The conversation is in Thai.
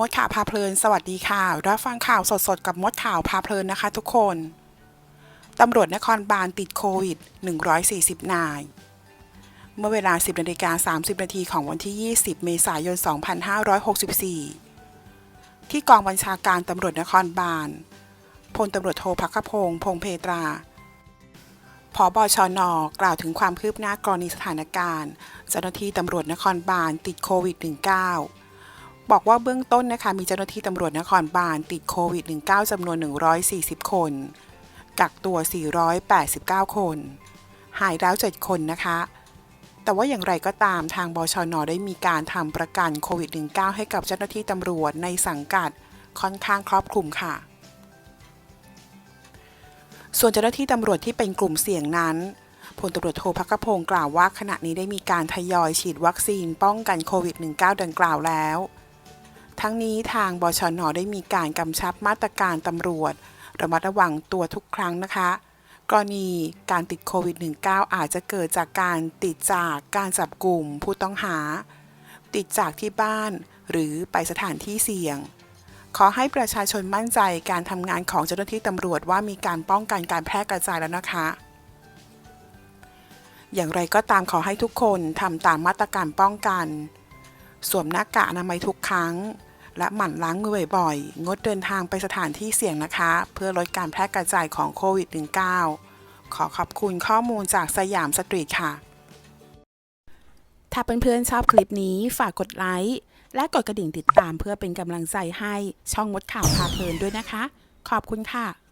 มดข่าวพาเพลิน สวัสดีค่ะ รับฟังข่าวสดๆ กับมดข่าวพาเพลินนะคะทุกคน ตำรวจนครบาลติดโควิด 140 นาย เมื่อเวลา 10นาฬิกา30 นาทีของวันที่ 20 เมษายน 2564 ที่กองบัญชาการตำรวจนครบาล พลตำรวจโทพักพงศ์พงเพตราพบชน กล่าวถึงความคืบหน้ากรณีสถานการณ์ เจ้าหน้าที่ตำรวจนครบาลติดโควิด -19 บอกว่าเบื้องต้นนะคะ มีเจ้าหน้าที่ตำรวจนครบาลติดโควิด -19 จำนวน 140 คน กักตัว 489 คน หายแล้ว 7 คนนะคะ แต่ว่าอย่างไรก็ตามทางบชน ได้มีการทำประกันโควิด -19 ให้กับเจ้าหน้าที่ตำรวจในสังกัดค่อนข้างครอบคลุมค่ะ ส่วนเจ้าหน้าที่ตำรวจที่เป็นกลุ่มเสี่ยงนั้นพลตำรวจโทพักพงศ์กล่าวว่าขณะนี้ได้มีการทยอยฉีดวัคซีนป้องกันโควิด -19 ดังกล่าวแล้ว ทั้งนี้ทางบชนได้มีการกำชับมาตรการตำรวจ ระมัดระวังตัวทุกครั้งนะคะ กรณีการติดโควิด -19 อาจจะเกิดจากการติดจากการจับกลุ่มผู้ต้องหา ติดจากที่บ้านหรือไปสถานที่เสี่ยง ขอให้ประชาชนมั่นใจการทำงานของเจ้าหน้าที่ตำรวจว่ามีการป้องกันการแพร่กระจายแล้วนะคะอย่างไรก็ตามขอให้ทุกคนทำตามมาตรการป้องกัน สวมหน้ากากอนามัยทุกครั้ง และหมั่นล้างมือบ่อยๆ งดเดินทางไปสถานที่เสี่ยงนะคะ เพื่อลดการแพร่กระจายของโควิด -19 ขอขอบคุณข้อมูลจากสยามสตรีทค่ะ ถ้าเพื่อนๆชอบคลิปนี้ฝากกดไลค์และกดกระดิ่งติดตามเพื่อเป็นกำลังใจให้ช่องมดข่าวพาเพลินด้วยนะคะ ขอบคุณค่ะ